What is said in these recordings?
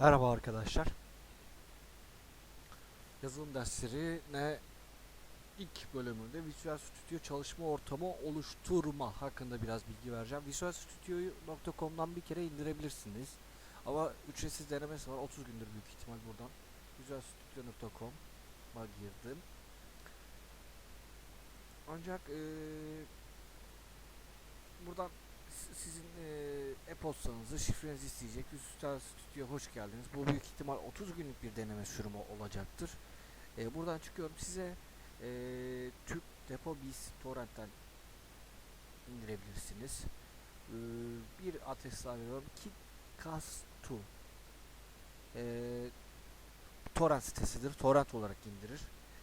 Merhaba arkadaşlar. Yazılım derslerine ilk bölümünde Visual Studio çalışma ortamı oluşturma hakkında biraz bilgi vereceğim. visualstudio.com'dan bir kere indirebilirsiniz. Ama ücretsiz denemesi var. 30 gündür büyük ihtimal buradan. visualstudio.com'a girdim. Ancak eee, buradan sizin eee, e-postanızı, şifrenizi isteyecek. Visual Studio hoş geldiniz. Bu büyük ihtimal 30 günlük bir deneme sürümü olacaktır. Eee, buradan çıkıyorum. Size eee Türk Depo Biz Torrent'ten indirebilirsiniz. Eee, bir adres daha veriyorum. Kitkastu eee torrent sitesidir. Torrent olarak indirir.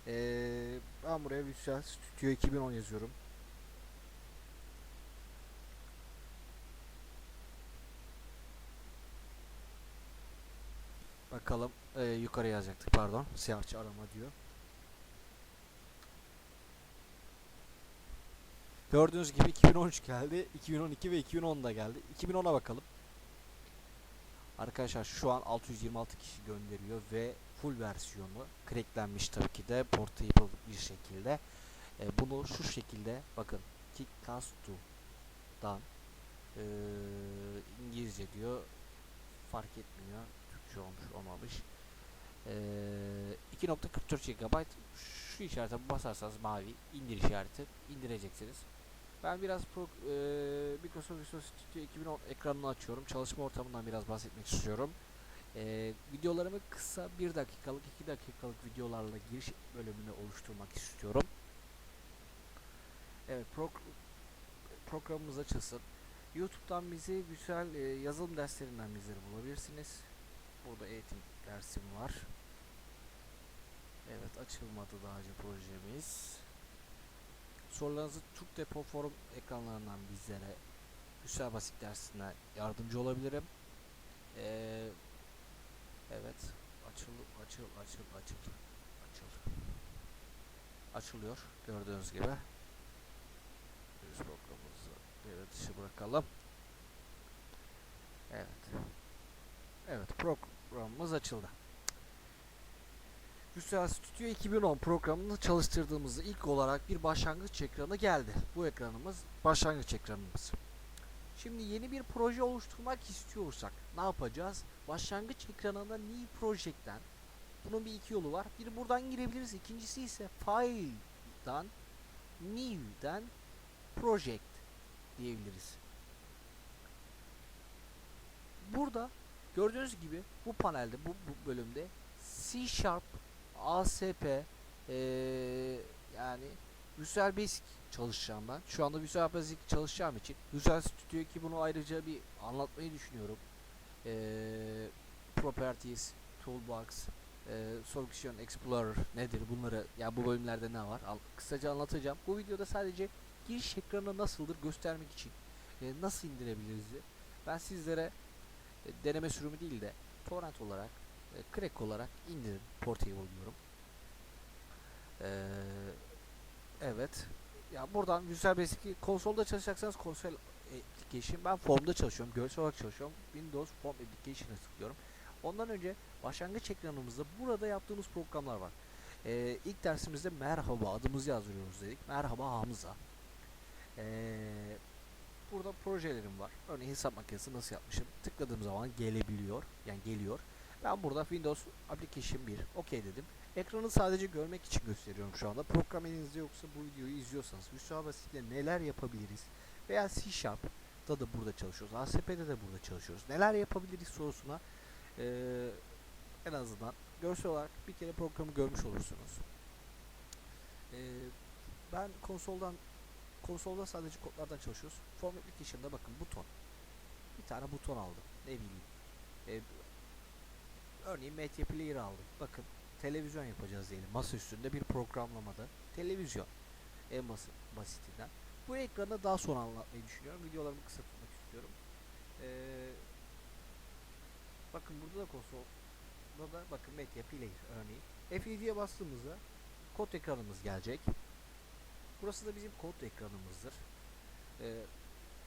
Eee ben buraya Visual Studio 2010 yazıyorum. Bakalım eee, yukarı yazacaktık pardon. Siyahçı arama diyor. Gördüğünüz gibi 2013 geldi. 2012 ve 2010 da geldi. 2010'a bakalım. Arkadaşlar şu an 626 kişi gönderiyor ve full versiyonu cracklenmiş tabii ki de portable bir şekilde. E, bunu şu şekilde bakın Kikastu.dan e, İngilizce diyor fark etmiyor. Türkçe olmuş olmamış. E, 2.44 GB şu işarete basarsanız mavi indir işareti indireceksiniz. Ben biraz pro, e, Microsoft Visual Studio 2010 ekranını açıyorum. Çalışma ortamından biraz bahsetmek istiyorum. E, videolarımı kısa 1 dakikalık 2 dakikalık videolarla giriş bölümünü oluşturmak istiyorum. Evet pro, programımız açılsın. YouTube'dan bizi güzel e, yazılım derslerinden bizleri bulabilirsiniz. Burada eğitim dersim var. Evet açılmadı daha önce projemiz. Sorularınızı Türk Depo Forum ekranlarından bizlere Güzel Basit dersine yardımcı olabilirim. Ee, evet açıl açıl açıl açıl açıl açılıyor gördüğünüz gibi. Biz programımızı devre dışı bırakalım. Evet. Evet programımız açıldı. Visual Studio 2010 programını çalıştırdığımızda ilk olarak bir başlangıç ekranı geldi. Bu ekranımız başlangıç ekranımız. Şimdi yeni bir proje oluşturmak istiyorsak ne yapacağız? Başlangıç ekranında New Project'ten bunun bir iki yolu var. Biri buradan girebiliriz. İkincisi ise File'dan New'den Project diyebiliriz. Burada gördüğünüz gibi bu panelde bu, bu bölümde C Sharp ASP eee, yani Visual Basic çalışacağım ben. Şu anda Visual Basic çalışacağım için Visual Studio 2 bunu ayrıca bir anlatmayı düşünüyorum. Eee Properties, Toolbox, eee Solution Explorer nedir bunları ya bu bölümlerde ne var Al- kısaca anlatacağım. Bu videoda sadece giriş ekranı nasıldır göstermek için eee, nasıl indirebiliriz ben sizlere e, deneme sürümü değil de torrent olarak e, crack olarak indirin portable diyorum. Ee, evet. Ya buradan Visual Basic'i konsolda çalışacaksanız konsol application ben formda çalışıyorum. Görsel olarak çalışıyorum. Windows Form Application'a tıklıyorum. Ondan önce başlangıç ekranımızda burada yaptığımız programlar var. Ee, ilk dersimizde merhaba adımızı yazdırıyoruz dedik. Merhaba Hamza. Ee, burada projelerim var. Örneğin hesap makinesi nasıl yapmışım. Tıkladığım zaman gelebiliyor. Yani geliyor. Ben burada Windows Application 1 OK dedim. Ekranı sadece görmek için gösteriyorum şu anda. Program elinizde yoksa bu videoyu izliyorsanız Visual Basic'le neler yapabiliriz veya C Sharp'ta da burada çalışıyoruz. ASP'de de burada çalışıyoruz. Neler yapabiliriz sorusuna eee, en azından görsel olarak bir kere programı görmüş olursunuz. Eee, ben konsoldan konsolda sadece kodlardan çalışıyoruz. Form Application'da bakın buton. Bir tane buton aldım. Ne bileyim. Eee Örneğin Media Player aldım. Bakın televizyon yapacağız diyelim. Masa üstünde bir programlamada televizyon. En basit, basitinden. Bu ekranı daha sonra anlatmayı düşünüyorum. Videolarımı kısa tutmak istiyorum. Ee, bakın burada da konsolda da bakın Media Player örneğin. F7'ye bastığımızda kod ekranımız gelecek. Burası da bizim kod ekranımızdır. Ee,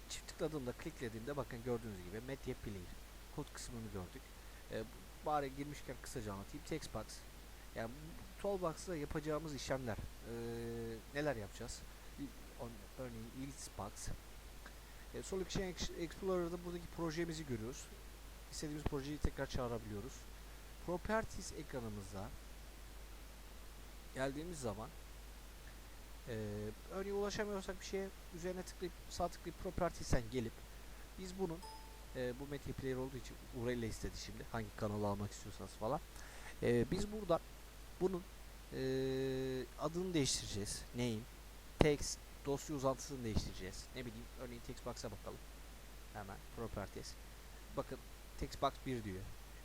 çift tıkladığımda, kliklediğimde bakın gördüğünüz gibi Media Player kod kısmını gördük. Ee, bari girmişken kısaca anlatayım. Textbox. Yani bu Toolbox'ta yapacağımız işlemler. Ee, neler yapacağız? Örneğin Listbox. E, Solution Ex- Explorer'da buradaki projemizi görüyoruz. İstediğimiz projeyi tekrar çağırabiliyoruz. Properties ekranımızda geldiğimiz zaman e, örneğin ulaşamıyorsak bir şeye üzerine tıklayıp sağ tıklayıp Properties'ten gelip biz bunun e, bu Media Player olduğu için URL istedi şimdi hangi kanalı almak istiyorsanız falan. E, biz burada bunun e, adını değiştireceğiz. Name, text, dosya uzantısını değiştireceğiz. Ne bileyim örneğin textbox'a bakalım. Hemen properties. Bakın textbox 1 diyor.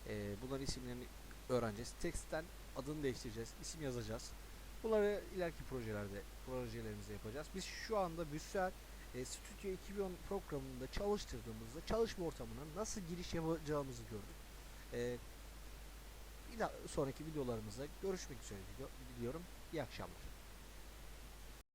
E, bunların isimlerini öğreneceğiz. Text'ten adını değiştireceğiz. isim yazacağız. Bunları ileriki projelerde projelerimizde yapacağız. Biz şu anda Visual e, Studio 2010 programında çalıştırdığımızda çalışma ortamına nasıl giriş yapacağımızı gördük. E, bir sonraki videolarımızda görüşmek üzere diliyorum. İyi akşamlar.